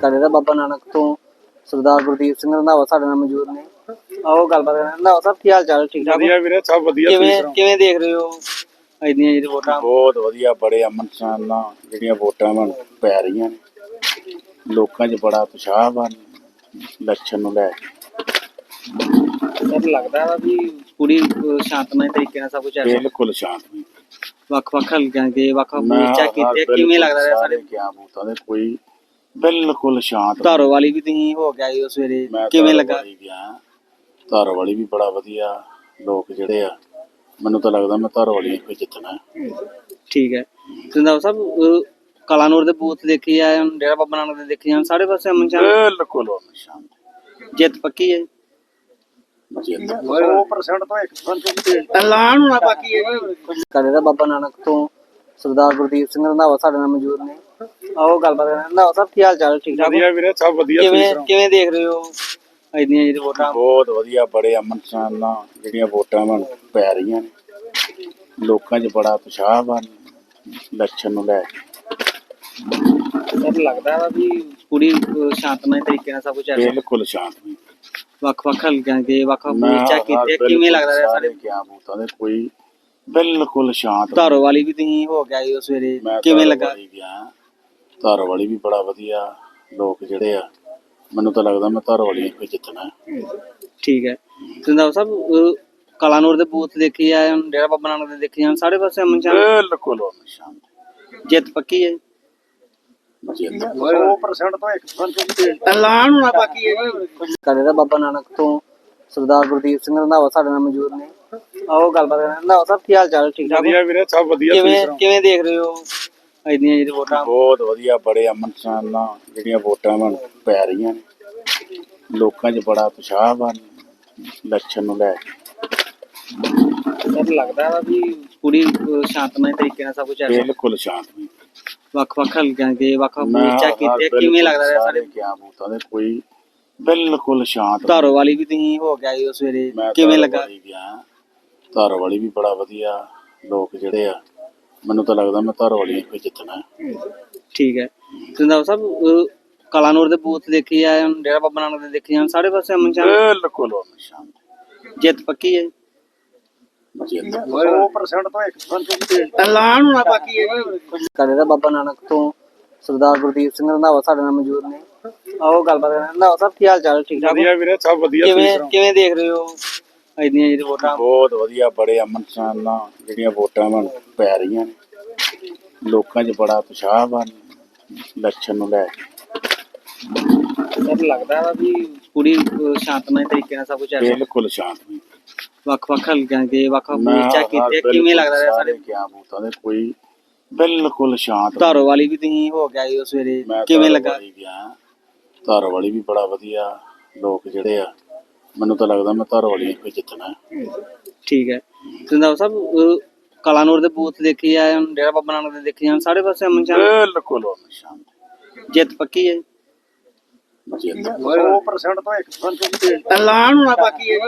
ਸਾਡੇ ਦਾ ਬਾਬਾ ਨਾਨਕ ਤੋਂ ਸਰਦਾਰ ਗੁਰਦੀਪ ਸਿੰਘ ਰੰਧਾਵਾ ਸਾਡੇ ਨਾਲ ਮੌਜੂਦ ਨੇ। ਆਓ ਗੱਲਬਾਤ ਕਰਾਂ ਰੰਧਾਵਾ ਸਾਹਿਬ ਕੀ ਹਾਲ ਚਾਲ? ਠੀਕ ਠਾਕ? ਵਧੀਆ ਵੀਰੇ ਸਭ ਵਧੀਆ ਕਿਵੇਂ? ਕਿਵੇਂ ਦੇਖ ਰਹੇ ਹੋ ਦੀਆਂ ਜਿਹੜੀ ਵੋਟਾਂ? ਬਹੁਤ ਵਧੀਆ ਬੜੇ ਅਮਨ ਸ਼ਾਨ ਨਾਲ ਜਿਹੜੀਆਂ ਵੋਟਾਂ ਹੁਣ ਪੈ ਰਹੀਆਂ ਨੇ। ਲੋਕਾਂ 'ਚ ਬੜਾ ਉਤਸ਼ਾਹ ਵਾ ਇਲੈਕਸ਼ਨ ਨੂੰ ਲੈ ਕੇ। ਸਰ ਲੱਗਦਾ ਵਾ ਵੀ ਪੂਰੀ ਸ਼ਾਂਤਮਈ ਤਰੀਕੇ ਨਾਲ ਸਭ ਕੁਝ ਚੱਲ ਰਿਹਾ। ਬਿਲਕੁਲ ਸ਼ਾਂਤ ਵੀ ਵੱਖ ਵੱਖ ਹਲਕਿਆਂ ਦੇ ਵੱਖ ਵੱਖ ਆਹ ਕੀਤੇ ਕਿਵੇਂ ਲੱਗਦਾ ਰਿਹਾ ਸਾਰੇ ਕਿਆ ਬੂਤਾਂ ਦੇ ਕੋਈ ਬਿਲਕੁਲ ਸ਼ਾਂਤ ਧਾਰੋ ਵਾਲੀ ਵੀ ਤੁਸੀਂ ਹੋ ਗਿਆ ਜੀ ਸਵੇਰੇ ਮੈਂ ਕਿਵੇਂ ਲੱਗਾ? ਵਾਲੀ ਗਿਆ। ਧਾਰੋ ਵਾਲੀ ਵੀ ਬੜਾ ਵਧੀਆ। ਲੋਕ ਜਿਹੜੇ ਆ ਮੈਨੂੰ ਤਾਂ ਲੱਗਦਾ ਮੈਂ ਧਾਰੋ ਵਾਲੀ ਕੋਈ ਜਿੱਤਣਾ। ਹੈ। ਠੀਕ ਹੈ। ਸਿੰਧਾਵਾ ਸਾਹਿਬ ਅਹ, ਕਲਾਨੌਰ ਦੇ ਬੂਥ ਦੇਖੀ ਆ ਹੁਣ ਡੇਰਾ ਬਾਬਾ ਨਾਨਕ ਦੇ ਦੇਖੀ ਆ ਸਾਰੇ ਪਾਸੇ ਅਮਨ ਸ਼ਾਨ? ਬਿਲਕੁਲ ਅਮਨ ਸ਼ਾਂਤ ਜਿੱਤ ਪੱਕੀ ਹੈ? ਜਿੱਤ 100% ਤੋਂ 100% ਐਲਾਨ ਹੋਣਾ ਬਾਕੀ ਹੈ ਸਾਡੇ ਦਾ ਬਾਬਾ ਨਾਨਕ ਤੋਂ ਸਰਦਾਰ ਗੁਰਦੀਪ ਸਿੰਘ ਰੰਧਾਵਾ ਸਾਡੇ ਨਾਲ ਮੌਜੂਦ ਨੇ। ਆਓ ਗੱਲਬਾਤ ਕਰਾਂ ਰੰਧਾਵਾ ਸਾਹਿਬ ਕੀ ਹਾਲ ਚਾਲ? ਠੀਕ ਠਾਕ? ਵਧੀਆ ਵੀਰੇ ਸਭ ਵਧੀਆ ਕਿਵੇਂ? ਕਿਵੇਂ ਦੇਖ ਰਹੇ ਹੋ ਦੀਆਂ ਜਿਹੜੀ ਵੋਟਾਂ? ਬਹੁਤ ਵਧੀਆ ਬੜੇ ਅਮਨ ਸ਼ਾਨ ਨਾਲ ਜਿਹੜੀਆਂ ਵੋਟਾਂ ਹੁਣ ਪੈ ਰਹੀਆਂ ਨੇ। ਲੋਕਾਂ 'ਚ ਬੜਾ ਉਤਸ਼ਾਹ ਵਾ ਇਲੈਕਸ਼ਨ ਨੂੰ ਲੈ ਕੇ। ਸਰ ਲੱਗਦਾ ਵਾ ਵੀ ਪੂਰੀ ਸ਼ਾਂਤਮਈ ਤਰੀਕੇ ਨਾਲ ਸਭ ਕੁਝ ਚੱਲ ਰਿਹਾ। ਬਿਲਕੁਲ ਸ਼ਾਂਤ ਵੀ ਵੱਖ ਵੱਖ ਹਲਕਿਆਂ ਦੇ ਵੱਖ ਵੱਖ ਆਹ ਕੀਤੇ ਕਿਵੇਂ ਲੱਗਦਾ ਰਿਹਾ ਸਾਰੇ ਕਿਆ ਬੂਤਾਂ ਦੇ ਕੋਈ ਬਿਲਕੁਲ ਸ਼ਾਂਤ ਧਾਰੋ ਵਾਲੀ ਵੀ ਤੁਸੀਂ ਹੋ ਗਿਆ ਜੀ ਸਵੇਰੇ। ਮੈਂ ਕਿਵੇਂ ਲੱਗਾ? ਵਾਲੀ ਗਿਆ। ਧਾਰੋ ਵਾਲੀ ਵੀ ਬੜਾ ਵਧੀਆ। ਲੋਕ ਜਿਹੜੇ ਆ ਮੈਨੂੰ ਤਾਂ ਲੱਗਦਾ ਮੈਂ ਧਾਰੋ ਵਾਲੀ ਕੋਈ ਜਿੱਤਣਾ। ਹੈ। ਠੀਕ ਹੈ। ਸਿੰਧਾਵਾ ਸਾਹਿਬ ਅਹ, ਕਲਾਨੌਰ ਦੇ ਬੂਥ ਦੇਖੀ ਆ ਹੁਣ ਡੇਰਾ ਬਾਬਾ ਨਾਨਕ ਦੇ ਦੇਖੀ ਆ ਸਾਰੇ ਪਾਸੇ ਅਮਨ ਸ਼ਾਨ? ਬਿਲਕੁਲ ਅਮਨ ਸ਼ਾਂਤ ਜਿੱਤ ਪੱਕੀ ਹੈ? ਜਿੱਤ 100% ਤੋਂ 100% ਐਲਾਨ ਹੋਣਾ ਬਾਕੀ ਹੈ ਸਾਡੇ ਦਾ ਬਾਬਾ ਨਾਨਕ ਤੋਂ ਸਰਦਾਰ ਗੁਰਦੀਪ ਸਿੰਘ ਰੰਧਾਵਾ ਸਾਡੇ ਨਾਲ ਮੌਜੂਦ ਨੇ। ਆਓ ਗੱਲਬਾਤ ਕਰਾਂ ਰੰਧਾਵਾ ਸਾਹਿਬ ਕੀ ਹਾਲ ਚਾਲ? ਠੀਕ ਠਾਕ ਹੋ? ਵਧੀਆ ਵੀਰੇ ਸਭ ਵਧੀਆ ਕਿਵੇਂ? ਕਿਵੇਂ ਦੇਖ ਰਹੇ ਹੋ ਦੀਆਂ ਜਿਹੜੀ ਵੋਟਾਂ ਬਹੁਤ ਵਧੀਆ ਬੜੇ ਅਮਨ ਸ਼ਾਨ ਜਿਹੜੀਆਂ ਵੋਟਾਂ ਹੁਣ ਪੈ ਰਹੀਆਂ ਨੇ। ਲੋਕਾਂ 'ਚ ਬੜਾ ਉਤਸ਼ਾਹ ਵਾ ਇਲੈਕਸ਼ਨ ਨੂੰ ਲੈ ਕੇ। ਸਰ ਲੱਗਦਾ ਵਾ ਵੀ ਪੂਰੀ ਸ਼ਾਂਤਮਈ ਤਰੀਕੇ ਨਾਲ ਸਭ ਕੁਝ ਚੱਲ ਰਿਹਾ। ਬਿਲਕੁਲ ਸ਼ਾਂਤ ਵੀ ਵੱਖ ਵੱਖ ਹਲਕਿਆਂ ਦੇ ਵੱਖ ਵੱਖ ਮੋਰਚਾ ਕੀਤੇ ਕਿਵੇਂ ਲੱਗਦਾ ਰਿਹਾ ਸਾਰੇ ਕਿਆ ਬੂਤਾਂ ਦੇ ਕੋਈ ਬਿਲਕੁਲ ਸ਼ਾਂਤ ਧਾਰੋ ਵਾਲੀ ਵੀ ਤੁਸੀਂ ਹੋ ਗਿਆ ਜੀ ਸਵੇਰੇ ਕਿਵੇਂ ਲੱਗਾ? ਵਾਲੀ ਗਿਆ ਧਾਰੋ ਵਾਲੀ ਵੀ ਬੜਾ ਵਧੀਆ ਲੋਕ ਜਿਹੜੇ ਆ ਮੈਨੂੰ ਤਾਂ ਲੱਗਦਾ ਮੈਂ ਧਾਰੋ ਵਾਲੀ ਕੋਈ ਜਿੱਤਣਾ ਹੈ। ਠੀਕ ਹੈ। ਸਿੰਧਾਵਾ ਸਾਹਿਬ ਅਹ, ਕਲਾਨੌਰ ਦੇ ਬੂਥ ਦੇਖੀ ਆ ਹੁਣ ਡੇਰਾ ਬਾਬਾ ਨਾਨਕ ਦੇ ਦੇਖੀ ਆ ਸਾਰੇ ਪਾਸੇ ਅਮਨ ਸ਼ਾਨ? ਬਿਲਕੁਲ ਅਮਨ ਸ਼ਾਂਤ ਜਿੱਤ ਪੱਕੀ ਹੈ? ਜਿੱਤ 100% ਤੋਂ 100% ਐਲਾਨ ਹੋਣਾ ਬਾਕੀ ਹੈ ਸਾਡੇ ਦਾ ਬਾਬਾ ਨਾਨਕ ਤੋਂ ਸਰਦਾਰ ਗੁਰਦੀਪ ਸਿੰਘ ਰੰਧਾਵਾ ਸਾਡੇ ਨਾਲ ਮੌਜੂਦ ਨੇ। ਆਓ ਗੱਲਬਾਤ ਕਰਾਂ ਰੰਧਾਵਾ ਸਾਹਿਬ ਕੀ ਹਾਲ ਚਾਲ? ਠੀਕ ਠਾਕ ਹੋ? ਵਧੀਆ ਵੀਰੇ ਸਭ ਵਧੀਆ ਤੁਸੀਂ ਕਿਵੇਂ ਸੁਣਾਓ? ਕਿਵੇਂ ਦੇਖ ਰਹੇ ਹੋ? ਅੱਜ ਦੀਆਂ ਜਿਹੜੀ ਵੋਟਾਂ। ਬਹੁਤ ਵਧੀਆ ਬੜੇ ਅਮਨ ਸ਼ਾਨ ਨਾਲ ਜਿਹੜੀਆਂ ਵੋਟਾਂ ਹੁਣ ਪੈ ਰਹੀਆਂ ਨੇ। ਲੋਕਾਂ 'ਚ ਬੜਾ ਉਤਸ਼ਾਹ ਵਾ ਇਲੈਕਸ਼ਨ ਨੂੰ ਲੈ ਕੇ। ਸਰ ਲੱਗਦਾ ਵਾ ਵੀ ਪੂਰੀ ਸ਼ਾਂਤਮਈ ਤਰੀਕੇ ਨਾਲ ਸਭ ਕੁਝ ਚੱਲ ਰਿਹਾ। ਬਿਲਕੁਲ ਸ਼ਾਂਤ ਵੀ ਵੱਖ ਵੱਖ ਹਲਕਿਆਂ ਦੇ ਵੱਖ ਵੱਖ ਮੈਂ ਮੋਰਚਾ ਕੀਤੇ ਕਿਵੇਂ ਲੱਗਦਾ ਰਿਹਾ ਸਾਰੇ ਕਿਆ ਬੂਤਾਂ ਦੇ ਕੋਈ ਬਿਲਕੁਲ ਸ਼ਾਂਤ ਧਾਰੋ ਵਾਲੀ ਵੀ ਤੁਸੀਂ ਹੋ ਗਿਆ ਜੀ ਸਵੇਰੇ ਮੈਂ ਕਿਵੇਂ ਲੱਗਾ? ਵਾਲੀ ਧਾਰੋ ਵਾਲੀ ਵੀ ਬੜਾ ਵਧੀਆ। ਲੋਕ ਜਿਹੜੇ ਆ ਮੈਨੂੰ ਤਾਂ ਲੱਗਦਾ ਮੈਂ ਧਾਰੋ ਵਾਲੀ ਕੋਈ ਜਿੱਤਣਾ ਹੈ। ਠੀਕ ਹੈ। ਸਿੰਧਾਵਾ ਸਾਹਿਬ ਅਹ, ਕਲਾਨੌਰ ਦੇ ਬੂਥ ਦੇਖੀ ਆ ਡੇਰਾ ਬਾਬਾ ਨਾਨਕ ਦੇ ਦੇਖੀ ਆ ਸਾਰੇ ਪਾਸੇ ਅਮਨ ਸ਼ਾਨ? ਬਿਲਕੁਲ ਅਮਨ ਸ਼ਾਂਤ ਜਿੱਤ ਪੱਕੀ ਹੈ? ਜਿੱਤ। 100% ਤੋਂ 100% ਐਲਾਨ ਹੋਣਾ ਬਾਕੀ ਹੈ।